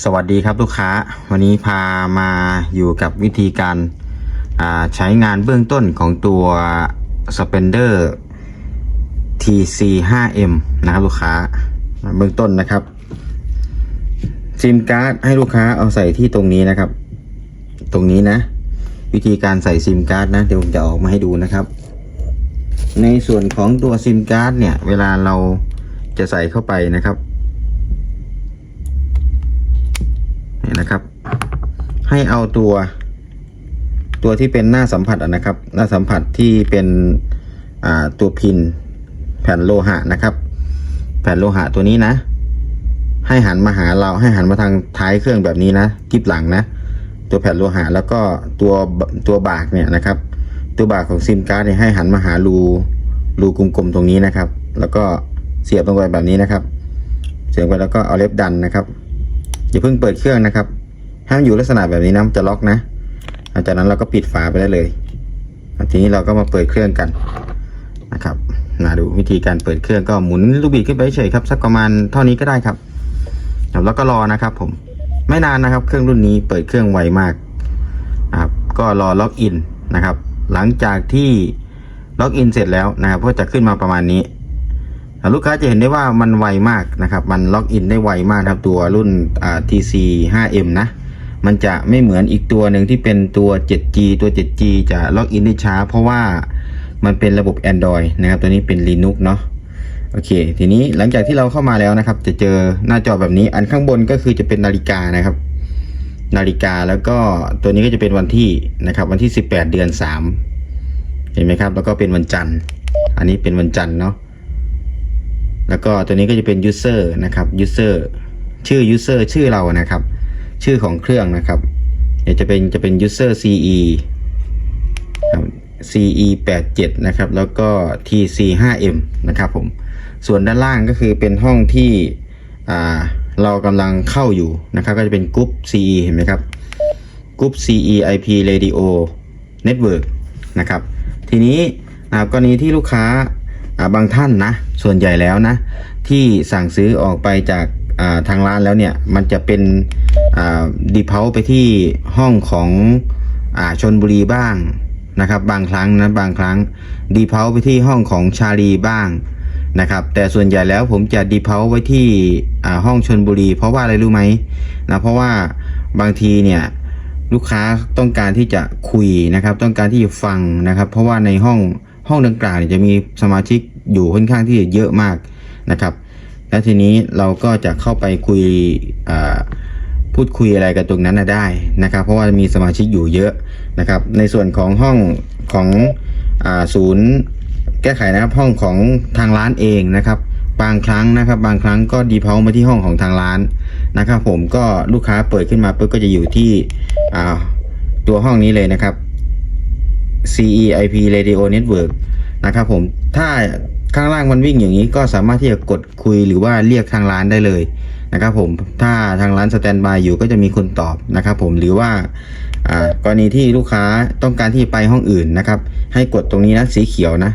สวัสดีครับลูกค้า วันนี้พามาอยู่กับวิธีการาใช้งานเบื้องต้นของตัว Spender TC 5M นะครับลูกค้าเบื้องต้นนะครับซิมการ์ดให้ลูกค้าเอาใส่ที่ตรงนี้นะครับ ตรงนี้นะ วิธีการใส่ซิมการ์ดนะเดี๋ยวผมจะออกมาให้ดูนะครับ ในส่วนของตัวซิมการ์ดเนี่ย เวลาเราจะใส่เข้าไปนะครับ นี่นะครับ ให้เอาตัวตัวที่เป็นหน้าสัมผัสนะครับ หน้าสัมผัสที่เป็นตัวพินแผ่นโลหะนะครับ แผ่นโลหะตัวนี้นะ ให้หันมาหาเราให้หันมาทางท้ายเครื่องแบบนี้นะทิปหลังนะ ตัวแผ่นโลหะแล้วก็ตัวตัวบากเนี่ยนะครับ ตัวบากของซิมการ์ดเนี่ยให้หันมาหารูรูกลมๆตรงนี้นะครับ แล้วก็เสียบลงไปแบบนี้นะครับ เสียบไปแล้วก็เอาเล็บดันนะครับ อย่าเพิ่งเปิดเครื่องนะครับ ห้ามอยู่ลักษณะแบบนี้นะมันจะล็อกนะหลังจากนั้นเราก็ปิดฝาไปได้เลยทีนี้เราก็มาเปิดเครื่องกันนะครับมาดูวิธีการเปิดเครื่องก็หมุนลูกบิดขึ้นไปเฉยครับสักประมาณเท่านี้ก็ได้ครับครับแล้วก็รอนะครับ ผมไม่นานนะครับ เครื่องรุ่นนี้เปิดเครื่องไวมากนะครับก็รอล็อกอินนะครับ หลังจากที่ล็อกอินเสร็จแล้วนะครับก็จะขึ้นมาประมาณนี้ ลูกค้าจะเห็นได้ว่ามันไวมากนะครับ มันล็อกอินได้ไวมากครับตัวรุ่น TC 5M นะ มันจะไม่เหมือนอีกตัวหนึ่งที่เป็นตัว 7G ตัว 7G จะล็อกอินได้ช้า เพราะว่ามันเป็นระบบ Android นะครับ ตัวนี้เป็น Linux เนาะโอเค ทีนี้หลังจากที่เราเข้ามาแล้วนะครับ จะเจอหน้าจอแบบนี้ อันข้างบนก็คือจะเป็นนาฬิกานะครับ นาฬิกาแล้วก็ตัวนี้ก็จะเป็นวันที่นะครับ วันที่ 18 เดือน 3 เห็นไหมครับ แล้วก็เป็นวันจันทร์ อันนี้เป็นวันจันทร์เนาะ แล้วก็ตัวนี้ก็จะเป็น user นะครับ user ชื่อ user ชื่อเรานะครับ ชื่อของเครื่องนะครับเดี๋ยวจะเป็นจะเป็น user ce ce 8 7นะครับ แล้วก็ tc 5 m นะครับผม ส่วนด้านล่างก็คือเป็นห้องที่อ่าเรากำลังเข้าอยู่นะครับ ก็จะเป็นกรุ๊ป ce เห็นไหมครับกรุ๊ป ce ip radio network นะครับ ทีนี้นะครับกรณีที่ลูกค้าอ่าบางท่านนะ ส่วนใหญ่แล้วนะ ที่สั่งซื้อออกไปจากาทางร้านแล้วเนี่ยมันจะเป็นดีเพาไปที่ห้องของอชนบุรีบ้างนะครับ บางครั้งนะบางครั้งดีเพาไปที่ห้องของชาลีบ้างนะครับแต่ส่วนใหญ่แล้วผมจะดีเพาไว้ที่ห้องชนบุรี เพราะว่าอะไรรู้ไหมนะเพราะว่าบางทีเนี่ยลูกค้าต้องการที่จะคุยนะครับ ต้องการที่จะฟังนะครับ เพราะว่าในห้องห้องดังกล่าวจะมีสมาชิก อยู่ค่อนข้างที่จะเยอะมากนะครับ และทีนี้เราก็จะเข้าไปคุยพูดคุยอะไรกันตรงนั้นได้นะครับ เพราะว่ามีสมาชิกอยู่เยอะนะครับ ในส่วนของห้องของอศูนย์แก้ไขนะครับห้องของทางร้านเองนะครับ บางครั้งนะครับ บางครั้งก็ดีเพามาที่ห้องของทางร้านนะครับ ผมก็ลูกค้าเปิดขึ้นมาปุ๊บก็จะอยู่ที่ตัวห้องนี้เลยนะครับ CE IP Radio Network นะครับผมถ้าข้างล่างมันวิ่งอย่างนี้ก็สามารถที่จะกดคุยหรือว่าเรียกทางร้านได้เลยนะครับผมถ้าทางร้านสแตนบายอยู่ก็จะมีคนตอบนะครับผมหรือว่ากรณีที่ลูกค้าต้องการที่ไปห้องอื่นนะครับ ให้กดตรงนี้นะสีเขียวนะ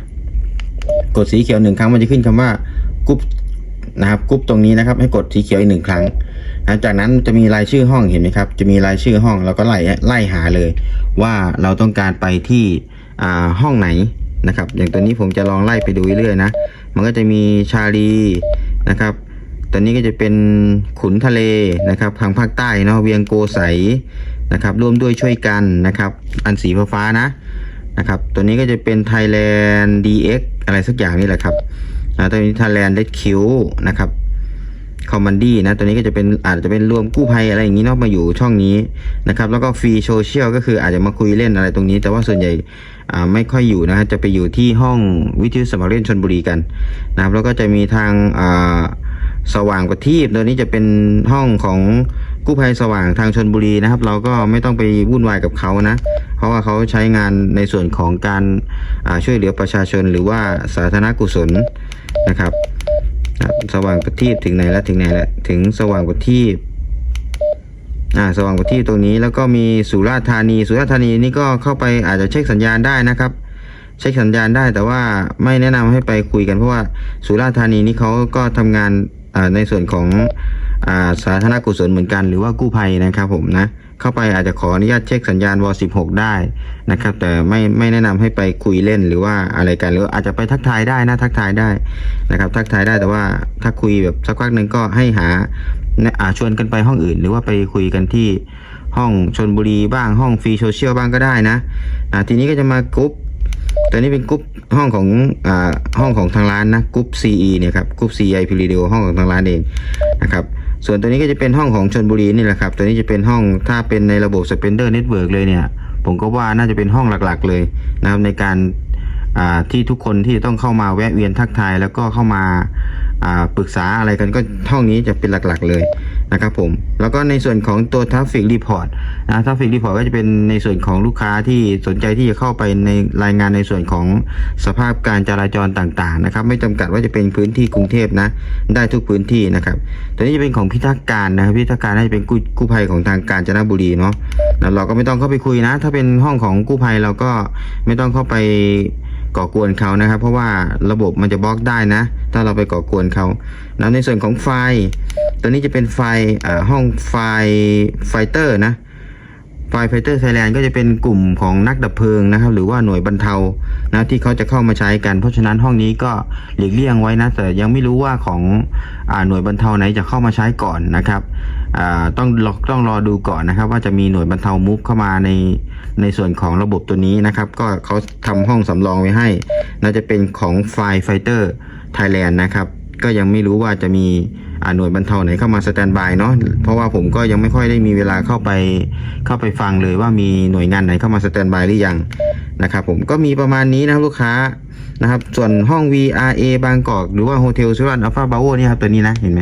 กดสีเขียวหนึ่งครั้งมันจะขึ้นคำว่ากรุ๊ปนะครับกรุ๊ปตรงนี้นะครับ ให้กดสีเขียวอีกหนึ่งครั้งนะจากนั้นจะมีรายชื่อห้องเห็นไหมครับ จะมีรายชื่อห้องเราก็ไล่ไล่หาเลย ว่าเราต้องการไปที่ห้องไหน นะครับ อย่างตัวนี้ผมจะลองไล่ไปดูเรื่อยๆนะ มันก็จะมีชาลีนะครับ ตัวนี้ก็จะเป็นขุนทะเลนะครับทางภาคใต้เนาะเวียงโกใสนะครับ ร่วมด้วยช่วยกันนะครับ อันสีฟ้านะนะครับ ตัวนี้ก็จะเป็น Thailand DX อะไรสักอย่างนี่แหละครับตัวนี้ Thailand Red Q นะครับ คอมมานดี้นะ ตัวนี้ก็จะเป็นอาจจะเป็นรวมกู้ภัยอะไรอย่างนี้เนอกมาอยู่ช่องนี้นะครับ แล้วก็ฟรีโซเชียลก็คืออาจจะมาคุยเล่นอะไรตรงนี้ แต่ว่าส่วนใหญ่ไม่ค่อยอยู่นะฮะจะไปอยู่ที่ห้องวิทยุสมัครเล่นชนบุรีกันนะครับ แล้วก็จะมีทางสว่างประทีปตัวนี้จะเป็นห้องของกู้ภัยสว่างทางชนบุรีนะครับ เราก็ไม่ต้องไปวุ่นวายกับเขานะ เพราะว่าเขาใช้งานในส่วนของการช่วยเหลือประชาชนหรือว่าสาธารณกุศลนะครับ สว่างประทีปถึงไหนแล้วถึงไหนแล้วถึงสว่างประทีปอ่าสว่างประทีปตรงนี้แล้วก็มีสุราษฎร์ธานี สุราษฎร์ธานีนี่ก็เข้าไปอาจจะเช็คสัญญาณได้นะครับ เช็คสัญญาณได้แต่ว่าไม่แนะนำให้ไปคุยกันเพราะว่าสุราษฎร์ธานีนี่เขาก็ทำงานในส่วนของอาสาธารณกุศลเหมือนกันหรือว่ากู้ภัยนะครับผมนะ เข้าไปอาจจะขออนุญาตเช็คสัญญาณว16ได้นะครับ แต่ไม่ไม่แนะนำให้ไปคุยเล่นหรือว่าอะไรกัน หรืออาจจะไปทักทายได้นะทักทายได้นะครับ ทักทายได้แต่ว่าถ้าคุยแบบสักพักหนึ่งก็ให้หาอ่าชวนกันไปห้องอื่น หรือว่าไปคุยกันที่ห้องชนบุรีบ้างห้องฟรีโซเชียลบ้างก็ได้นะอ่าทีนี้ก็จะมากรุ๊ปตัวนี้เป็นกรุ๊ปห้องของอ่าห้องของทางร้านนะกรุ๊ป CE เนี่ยครับกรุ๊ป CI p r e d i o ห้องของทางร้านเองนะครับ ส่วนตัวนี้ก็จะเป็นห้องของชนบุรีนี่แหละครับ ตัวนี้จะเป็นห้องถ้าเป็นในระบบ Spender Network เลยเนี่ย ผมก็ว่าน่าจะเป็นห้องหลักๆ เลยนะครับในการที่ทุกคนที่ต้องเข้ามาแวะเวียนทักทาย แล้วก็เข้ามาปรึกษาอะไรกันก็ห้องนี้จะเป็นหลักๆ เลย นะครับผม แล้วก็ในส่วนของตัว Traffic Report นะ Traffic Report ก็จะเป็นในส่วนของลูกค้าที่สนใจที่จะเข้าไปในรายงานในส่วนของสภาพการจราจรต่างๆนะครับ ไม่จำกัดว่าจะเป็นพื้นที่กรุงเทพนะ ได้ทุกพื้นที่นะครับ ตัวนี้จะเป็นของพิทักษ์การนะครับพิทักษ์การน่าจะเป็นกู้กู้ภัยของทางการจนบุรีเนาะ เราก็ไม่ต้องเข้าไปคุยนะ ถ้าเป็นห้องของกู้ภัยเราก็ไม่ต้องเข้าไป ก่อกวนเขานะครับ เพราะว่าระบบมันจะบล็อกได้นะ ถ้าเราไปก่อกวนเขาแล้วในส่วนของไฟ ตัวนี้จะเป็นไฟห้องไฟไฟเตอร์นะ ไฟไฟเตอร์ไทยแลนด์ก็จะเป็นกลุ่มของนักดับเพลิงนะครับ หรือว่าหน่วยบรรเทานะที่เขาจะเข้ามาใช้กัน เพราะฉะนั้นห้องนี้ก็หลีกเลี่ยงไว้นะแต่ยังไม่รู้ว่าของอหน่วยบรรเทาไหนจะเข้ามาใช้ก่อนนะครับต้องรอต้องรอดูก่อนนะครับ ว่าจะมีหน่วยบรรเทามุฟเข้ามาในในส่วนของระบบตัวนี้นะครับ ก็เขาทำห้องสำรองไว้ให้น่าจะเป็นของไฟไฟเตอร์ไทยแลนด์นะครับ ก็ยังไม่รู้ว่าจะมีหน่วยบรรเทาไหนเข้ามาสแตนบายเนาะเพราะว่าผมก็ยังไม่ค่อยได้มีเวลาเข้าไปเข้าไปฟังเลยว่ามีหน่วยงานไหนเข้ามาสแตนบายหรือยังนะครับผมก็มีประมาณนี้นะครับลูกค้านะครับส่วนห้อง VRA บางกอกหรือว่าโฮเทลสุรันอัลฟาบาโวนี่ครับตัวนี้นะเห็นไหม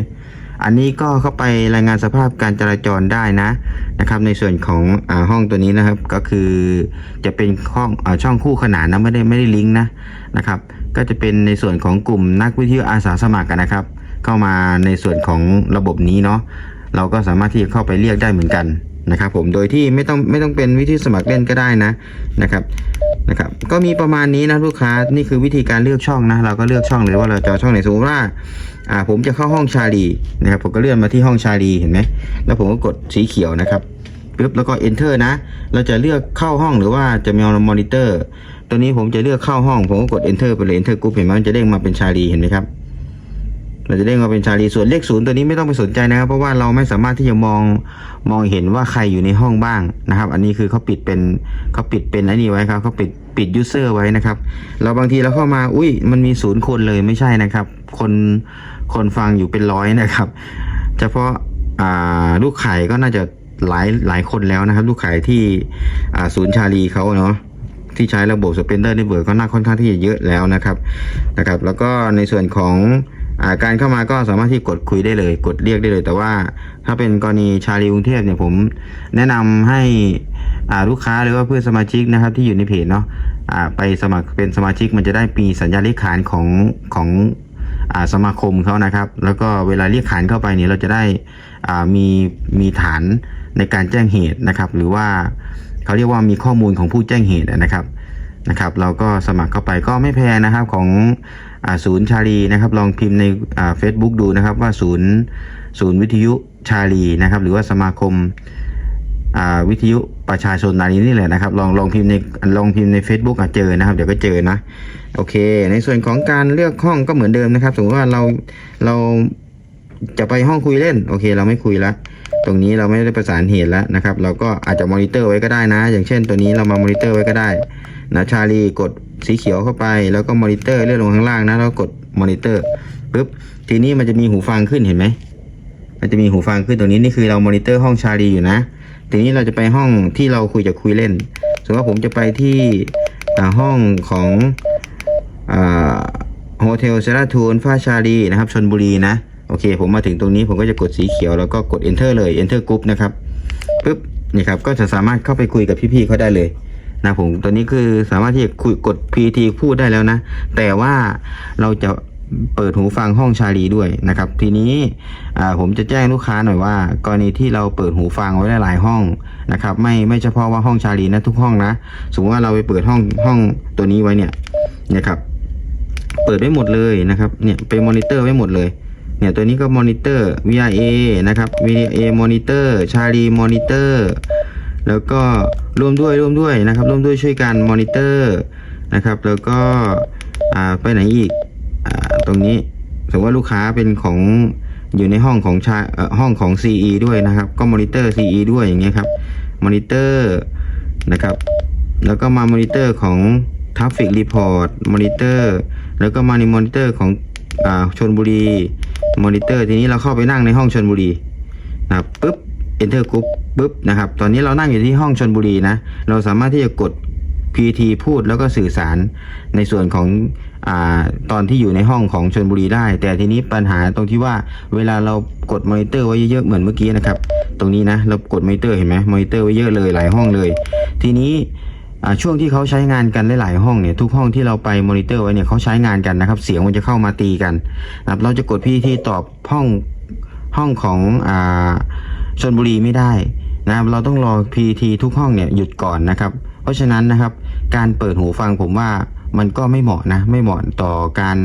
อันนี้ก็เข้าไปรายงานสภาพการจราจรได้นะนะครับ ในส่วนของอห้องตัวนี้นะครับก็คือจะเป็นห้องอช่องคู่ขนานนะไม่ได้ไม่ได้ลิงก์นะนะครับ ก็จะเป็นในส่วนของกลุ่มนักวิทยุอาสาสมัครกันนะครับ เข้ามาในส่วนของระบบนี้เนาะเราก็สามารถที่จะเข้าไปเรียกได้เหมือนกันนะครับ ผมโดยที่ไม่ต้องไม่ต้องเป็นวิธีสมัครเล่นก็ได้นะนะครับนะครับ ก็มีประมาณนี้นะลูกค้านี่คือวิธีการเลือกช่องนะ เราก็เลือกช่องเลยว่าเราจะเอาช่องไหนสมมติว่าอ่าผมจะเข้าห้องชาลีนะครับผมก็เลื่อนมาที่ห้องชาลีเห็นไหมแล้วผมก็กดสีเขียวนะครับ ปึ๊บแล้วก็ enter นะ เราจะเลือกเข้าห้องหรือว่าจะมีมอนิเตอร์ตัวนี้ผมจะเลือกเข้าห้อง ผมก็กด enter ไปเลย enter กรุ๊ปเห็นไหมมันจะเด้งมาเป็นชาลีเห็นไหมครับเราจะเด้งมาเป็นชาลีส่วนเลขศูนย์ตัวนี้ไม่ต้องไปสนใจนะครับ เพราะว่าเราไม่สามารถที่จะมองมองเห็นว่าใครอยู่ในห้องบ้างนะครับ อันนี้คือเขาปิดเป็นเขาปิดเป็นไอ้นี่ไว้ครับเขาปิดปิดยูเซอร์ไว้นะครับ เราบางทีเราเข้ามาอุ้ยมันมีศูนย์คนเลยไม่ใช่นะครับ คนคนฟังอยู่เป็นร้อยนะครับ เฉพาะลูกไข่ก็น่าจะ หลายหลายคนแล้วนะครับ ลูกไข่ที่ศูนย์ชาลีเขาเนาะที่ใช้ระบบ Spender Network ก็น่าค่อนข้างที่จะเยอะแล้วนะครับนะครับ แล้วก็ในส่วนของอาการเข้ามาก็สามารถที่กดคุยได้เลย กดเรียกได้เลย แต่ว่าถ้าเป็นกรณีชาลีกรุงเทพเนี่ยผมแนะนำให้ลูกค้าหรือว่าเพื่อนสมาชิกนะครับที่อยู่ในเพจเนาะอ่าไปสมัครเป็นสมาชิกมันจะได้มีสัญญาเลขขานของของอสมาคมเขานะครับ แล้วก็เวลาเรียกขานเข้าไปเนี่ยเราจะได้มีมีฐาน ในการแจ้งเหตุนะครับ หรือว่าเขาเรียกว่ามีข้อมูลของผู้แจ้งเหตุนะครับนะครับ เราก็สมัครเข้าไปก็ไม่แพงนะครับของศูนย์ชาลีนะครับ ลองพิมพ์ในเฟซบุ๊กดูนะครับว่าศูนย์ศูนย์วิทยุชาลีนะครับ หรือว่าสมาคมวิทยุประชาชนอะไรนี่แหละนะครับ ลองลองพิมพ์ในลองพิมพ์ใน Facebook อะเจอนะครับ เดี๋ยวก็เจอนะ โอเค ในส่วนของการเลือกห้องก็เหมือนเดิมนะครับสมมติว่าเราเรา จะไปห้องคุยเล่น โอเค เราไม่คุยละตรงนี้เราไม่ได้ประสานเหตุแล้วนะครับ เราก็อาจจะมอนิเตอร์ไว้ก็ได้นะ อย่างเช่นตัวนี้เรามามอนิเตอร์ไว้ก็ได้นะชาลีกดสีเขียวเข้าไป แล้วก็มอนิเตอร์เลื่อนลงข้างล่างนะแล้วกดมอนิเตอร์ปุ๊บทีนี้มันจะมีหูฟังขึ้นเห็นไหมมันจะมีหูฟังขึ้นตรงนี้นี่คือเรามอนิเตอร์ห้องชาลีอยู่นะทีนี้เราจะไปห้องที่เราคุยจะคุยเล่นสมมติว่าผมจะไปที่ห้องของโฮเทลเซราทูนฟ้าชาลีนะครับชนบุรีนะ โอเค ผมมาถึงตรงนี้ผมก็จะกดสีเขียวแล้วก็กด enter เลย enter group นะครับปุ๊บนี่ครับก็จะสามารถเข้าไปคุยกับพี่ๆเขาได้เลยนะผมตัวนี้คือสามารถที่จะคุยกด PT พูดได้แล้วนะ แต่ว่าเราจะเปิดหูฟังห้องชาลีด้วยนะครับ ทีนี้ผมจะแจ้งลูกค้าหน่อยว่า กรณีที่เราเปิดหูฟังไว้หลายห้องนะครับ ไม่ไม่เฉพาะว่าห้องชาลีนะทุกห้องนะสมมติว่าเราไปเปิดห้องห้องตัวนี้ไว้เนี่ยนะครับ เปิดไว้หมดเลยนะครับเนี่ยไปมอนิเตอร์ไว้หมดเลย เนี่ยตัวนี้ก็มอนิเตอร์ VRA นะครับ VRA มอนิเตอร์ชาลีมอนิเตอร์แล้วก็ร่วมด้วยร่วมด้วยนะครับร่วมด้วยช่วยกันมอนิเตอร์นะครับแล้วก็ไปไหนอีกอตรงนี้สมมติว่าลูกค้าเป็นของอยู่ในห้องของชาห้องของ CE ด้วยนะครับ ก็มอนิเตอร์ CE ด้วยอย่างเงี้ยครับมอนิเตอร์นะครับแล้วก็มามอนิเตอร์ของ Traffic Report มอนิเตอร์แล้วก็มาในมอนิเตอร์ของ ชนบุรีมอนิเตอร์ทีนี้เราเข้าไปนั่งในห้องชนบุรีนะครับปุ๊บ Enter Group ปุ๊บนะครับ ตอนนี้เรานั่งอยู่ที่ห้องชนบุรีนะ เราสามารถที่จะกด PT พูดแล้วก็สื่อสารในส่วนของอาตอนที่อยู่ในห้องของชนบุรีได้ แต่ทีนี้ปัญหาตรงที่ว่าเวลาเรากดมอนิเตอร์ไว้เยอะๆเหมือนเมื่อกี้นะครับ ตรงนี้นะเรากดมอนิเตอร์เห็นไหมมอนิเตอร์ไว้เยอะเลยหลายห้องเลย ทีนี้ ช่วงที่เขาใช้งานกันหลายๆห้องเนี่ยทุกห้องที่เราไปมอนิเตอร์ไว้เนี่ยเขาใช้งานกันนะครับ เสียงมันจะเข้ามาตีกันนะครับเราจะกด PT ตอบห้องห้องของอ่าชนบุรีไม่ได้นะครับเราต้องรอ PT ทุกห้องเนี่ยหยุดก่อนนะครับ เพราะฉะนั้นนะครับการเปิดหูฟังผมว่ามันก็ไม่เหมาะนะไม่เหมาะต่อการ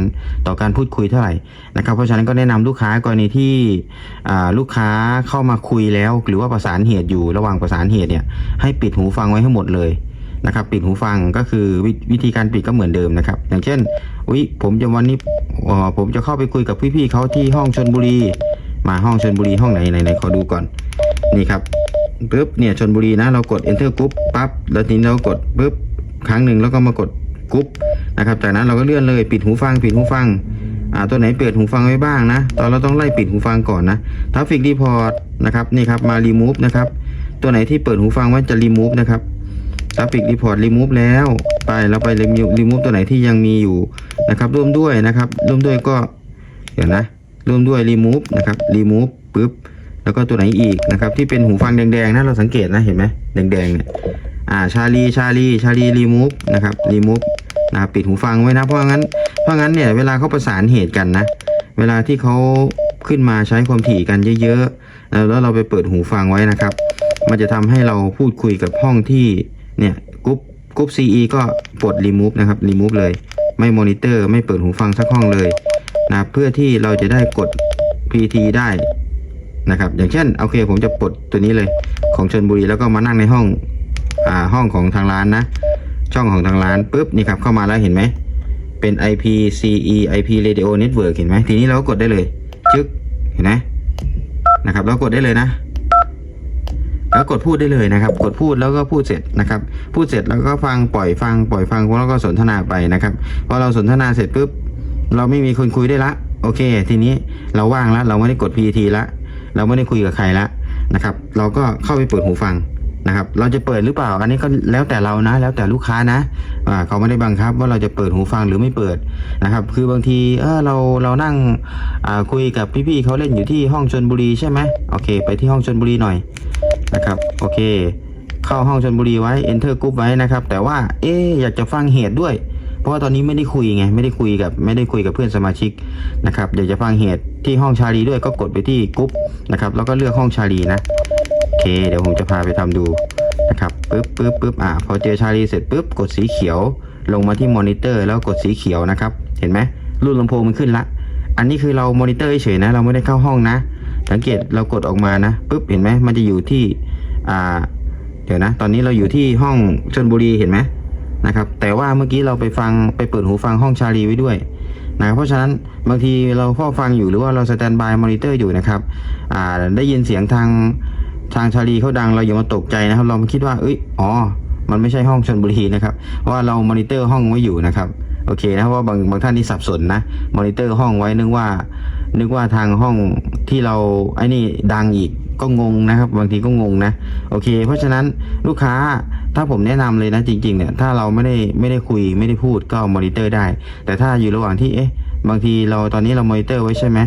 ต่อการพูดคุยเท่าไหร่นะครับ เพราะฉะนั้นก็แนะนำลูกค้ากรณีที่ลูกค้าเข้ามาคุยแล้ว หรือว่าประสานเหตุอยู่ระหว่างประสานเหตุเนี่ยให้ปิดหูฟังไว้ให้หมดเลย นะครับปิดหูฟังก็คือววิธีการปิดก็เหมือนเดิมนะครับ อย่างเช่นวิผมจะวันนี้ผมจะเข้าไปคุยกับพี่ๆเขาที่ห้องชนบุรี มาห้องชนบุรีห้องไหนไหนไหนขอดูก่อนนี่ครับปุ๊บเนี่ยชนบุรีนะเรากด enter group ปั๊บแล้วทีนี้เรากดปุ๊บครั้งหนึ่งแล้วก็มากดกรุ๊ปนะครับ จากนั้นเราก็เลื่อนเลยปิดหูฟังปิดหูฟังอ่าตัวไหนเปิดหูฟังไว้บ้างนะ ตอนเราต้องไล่ปิดหูฟังก่อนนะ traffic report นะครับนี่ครับมา remove นะครับตัวไหนที่เปิดหูฟังไว้จะ remove นะครับ traffic report remove แล้วไปเราไป remove remove ตัวไหนที่ยังมีอยู่นะครับ ร่วมด้วยนะครับ ร่วมด้วยก็เดี๋ยวนะร่วมด้วย remove นะครับ remove ปุ๊บแล้วก็ตัวไหนอีกนะครับที่เป็นหูฟังแดงๆนะเราสังเกตนะเห็นไหมแดงๆเนี่ยอ่าชาลีชาลีชาลีรีมูฟนะครับรีมูฟนะครับปิดหูฟังไว้นะเพราะงั้นเพราะงั้นเนี่ยเวลาเขาประสานเหตุกันนะเวลาที่เขาขึ้นมาใช้ความถี่กันเยอะๆแล้วแล้วเราไปเปิดหูฟังไว้นะครับ มันจะทำให้เราพูดคุยกับห้องที่ เนี่ยกรุ๊ปกรุ๊ป CE ก็ปลดรีมูฟนะครับรีมูฟเลย ไม่มอนิเตอร์ไม่เปิดหูฟังสักห้องเลยนะเพื่อที่เราจะได้กด PT ได้นะครับ อย่างเช่นโอเค ผมจะปลดตัวนี้เลยของชนบุรีแล้วก็มานั่งในห้องอ่าห้องของทางร้านนะ ช่องของทางร้านปุ๊บนี่ครับเข้ามาแล้วเห็นไหมเป็น IP CE IP Radio Network เห็นไหมทีนี้เราก็กดได้เลย จึ๊กเห็นไหมนะครับ เรากดได้เลยนะ แล้วกดพูดได้เลยนะครับ กดพูดแล้วก็พูดเสร็จนะครับ พูดเสร็จแล้วก็ฟังปล่อยฟัง ปล่อยฟังแล้วก็สนทนาไปนะครับพอเราสนทนาเสร็จปุ๊บเราไม่มีคนคุยได้ละโอเค ทีนี้เราว่างแล้วเราไม่ได้กด PT ละเราไม่ได้คุยกับใครแล้วนะครับ เราก็เข้าไปเปิดหูฟังนะครับ เราจะเปิดหรือเปล่า อันนี้ก็แล้วแต่เรานะ แล้วแต่ลูกค้านะอ่าเขาไม่ได้บังคับว่าเราจะเปิดหูฟังหรือไม่เปิดนะครับ คือบางทีเออเราเรานั่งอ่าคุยกับพี่ๆเขาเล่นอยู่ที่ห้องชนบุรีใช่ไหมโอเค ไปที่ห้องชนบุรีหน่อย นะครับ โอเค เข้าห้องชนบุรีไว้ enter group ไว้นะครับ แต่ว่า เอ๊อยากจะฟังเหตุด้วย เพราะว่าตอนนี้ไม่ได้คุยไง ไม่ได้คุยกับไม่ได้คุยกับเพื่อนสมาชิกนะครับ อยากจะฟังเหตุที่ห้องชาลีด้วยก็กดไปที่กรุ๊ปนะครับ แล้วก็เลือกห้องชาลีนะ โอเค เดี๋ยวผมจะพาไปทำดูนะครับปึ๊บปึ๊บปึ๊บอ่าพอเจอชาลีเสร็จปุ๊บ กดสีเขียว ลงมาที่มอนิเตอร์แล้วกดสีเขียวนะครับ เห็นไหมรุ่นลำโพงมันขึ้นละ อันนี้คือเรามอนิเตอร์เฉยนะ เราไม่ได้เข้าห้องนะ สังเกตเรากดออกมานะปุ๊บเห็นไหมมันจะอยู่ที่อ่าเดี๋ยวนะ ตอนนี้เราอยู่ที่ห้องชนบุรีเห็นไหมนะครับ แต่ว่าเมื่อกี้เราไปฟังไปเปิดหูฟังห้องชาลีไว้ด้วยนะเพราะฉะนั้นบางทีเราเฝ้าฟังอยู่หรือว่าเราสแตนบายมอนิเตอร์อยู่นะครับอ่าได้ยินเสียงทางทางชาลีเขาดังเราอย่ามาตกใจนะครับ เรามาคิดว่าเอ้ยอ๋อ มันไม่ใช่ห้องชนบุรีนะครับเพราะว่าเรามอนิเตอร์ห้องไว้อยู่นะครับโอเคนะเพราะว่าบางบางท่านที่สับสนนะมอนิเตอร์ห้องไว้นึกว่า นึกว่าทางห้องที่เราไอ้นี่ดังอีกก็งงนะครับ บางทีก็งงนะโอเค เพราะฉะนั้นลูกค้าถ้าผมแนะนำเลยนะจริงๆเนี่ยถ้าเราไม่ได้ไม่ได้คุยไม่ได้พูดก็มอนิเตอร์ได้ แต่ถ้าอยู่ระหว่างที่เอ๊ะบางทีเราตอนนี้เรามอนิเตอร์ไว้ใช่ไหม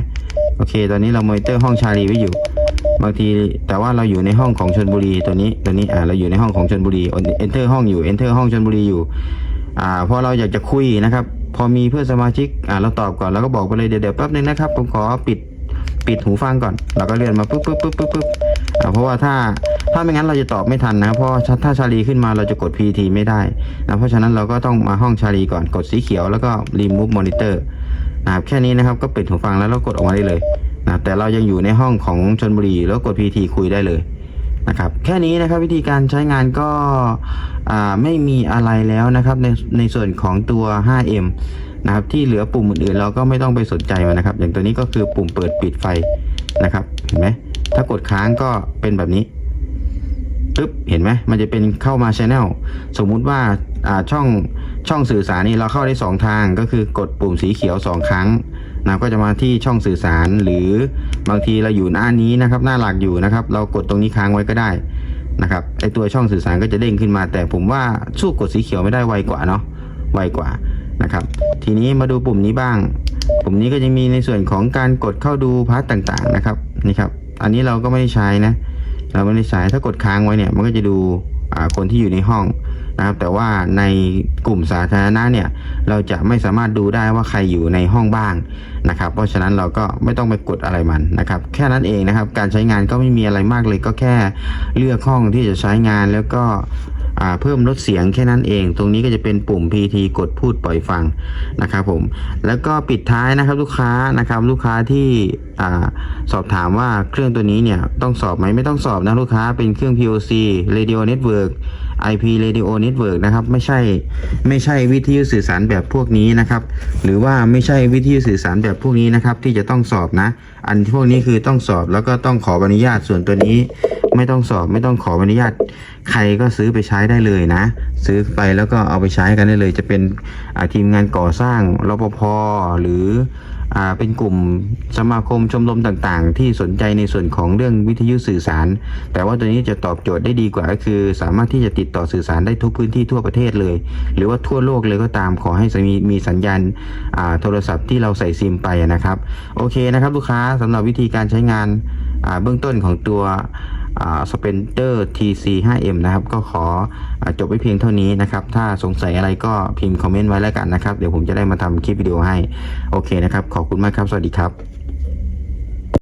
โอเค ตอนนี้เรามอนิเตอร์ห้องชาลีไว้อยู่ บางทีแต่ว่าเราอยู่ในห้องของชนบุรีตัวนี้ตัวนี้อ่าเราอยู่ในห้องของชนบุรี enter ห้องอยู่ enter ห้องชนบุรีอยู่อ่าพอเราอยากจะคุยนะครับ พอมีเพื่อนสมาชิกอ่าเราตอบก่อนเราก็บอกไปเลยเดี๋ยวเดี๋ยวแป๊บนึงนะครับผมขอปิดปิดหูฟังก่อนเราก็เลื่อนมาปุ๊บปุ๊บปุ๊บปุ๊บปุ๊บอ่าเพราะว่าถ้าถ้าไม่งั้นเราจะตอบไม่ทันนะเพราะถ้าชาลีขึ้นมาเราจะกด PT ไม่ได้นะเพราะฉะนั้นเราก็ต้องมาห้องชาลีก่อนกดสีเขียวแล้วก็ remove monitor นะครับแค่นี้นะครับก็ปิดหูฟังแล้วเรากดออกมาได้เลยนะแต่เรายังอยู่ในห้องของชนบุรีแล้วกด PT คุยได้เลย นะครับแค่นี้นะครับวิธีการใช้งานก็ไม่มีอะไรแล้วนะครับในในส่วนของตัว 5M นะครับที่เหลือปุ่มอื่นๆเราก็ไม่ต้องไปสนใจมันนะครับ อย่างตัวนี้ก็คือปุ่มเปิดปิดไฟนะครับเห็นไหมถ้ากดค้างก็เป็นแบบนี้ปึ๊บเห็นไหมมันจะเป็นเข้ามาช anel สมมุติว่าอ่าช่องช่องสื่อสารนี่เราเข้าได้สองทางก็คือกดปุ่มสีเขียวสองครั้ง นะก็จะมาที่ช่องสื่อสาร หรือบางทีเราอยู่หน้านี้นะครับ หน้าหลักอยู่นะครับ เรากดตรงนี้ค้างไว้ก็ได้นะครับไอตัวช่องสื่อสารก็จะเด้งขึ้นมา แต่ผมว่าสู้กดสีเขียวไม่ได้ไวกว่าเนาะไวกว่านะครับ ทีนี้มาดูปุ่มนี้บ้าง ปุ่มนี้ก็จะมีในส่วนของการกดเข้าดูพาร์ทต่างๆนะครับนี่ครับ อันนี้เราก็ไม่ได้ใช้นะ เราไม่ได้ใช้ถ้ากดค้างไว้เนี่ยมันก็จะดูคนที่อยู่ในห้อง นะครับ แต่ว่าในกลุ่มสาธารณะเนี่ยเราจะไม่สามารถดูได้ว่าใครอยู่ในห้องบ้างนะครับ เพราะฉะนั้นเราก็ไม่ต้องไปกดอะไรมันนะครับ แค่นั้นเองนะครับ การใช้งานก็ไม่มีอะไรมากเลยก็แค่เลือกห้องที่จะใช้งานแล้วก็เพิ่มลดเสียงแค่นั้นเอง ตรงนี้ก็จะเป็นปุ่ม PT กดพูดปล่อยฟังนะครับผม แล้วก็ปิดท้ายนะครับลูกค้านะครับลูกค้าที่อสอบถามว่าเครื่องตัวนี้เนี่ยต้องสอบไหมไม่ต้องสอบนะลูกค้าเป็นเครื่อง POC Radio Network IP Radio Network นะครับไม่ใช่ไม่ใช่วิทยุสื่อสารแบบพวกนี้นะครับ หรือว่าไม่ใช่วิทยุสื่อสารแบบพวกนี้นะครับ ที่จะต้องสอบนะ อันพวกนี้คือต้องสอบแล้วก็ต้องขออนุญาตส่วนตัวนี้ ไม่ต้องสอบไม่ต้องขออนุญาต ใครก็ซื้อไปใช้ได้เลยนะ ซื้อไปแล้วก็เอาไปใช้กันได้เลย จะเป็นทีมงานก่อสร้างรปภหรือ เป็นกลุ่มสมาคมชมรมต่างๆ ที่สนใจในส่วนของเรื่องวิทยุสื่อสาร แต่ว่าตัวนี้จะตอบโจทย์ได้ดีกว่าก็คือ สามารถที่จะติดต่อสื่อสารได้ทุกพื้นที่ทั่วประเทศเลย หรือว่าทั่วโลกเลยก็ตามขอให้มีมีสัญญาณโทรศัพท์ที่เราใส่ซิมไปนะครับ โอเคนะครับลูกค้าสำหรับวิธีการใช้งานเบื้องต้นของตัว สเปนเดอร์ TC 5M นะครับ ก็ขออจบไว้เพียงเท่านี้นะครับ ถ้าสงสัยอะไรก็พิมพ์คอมเมนต์ไว้แล้วกันนะครับ เดี๋ยวผมจะได้มาทำคลิปวิดีโอให้ โอเคนะครับ ขอบคุณมากครับ สวัสดีครับ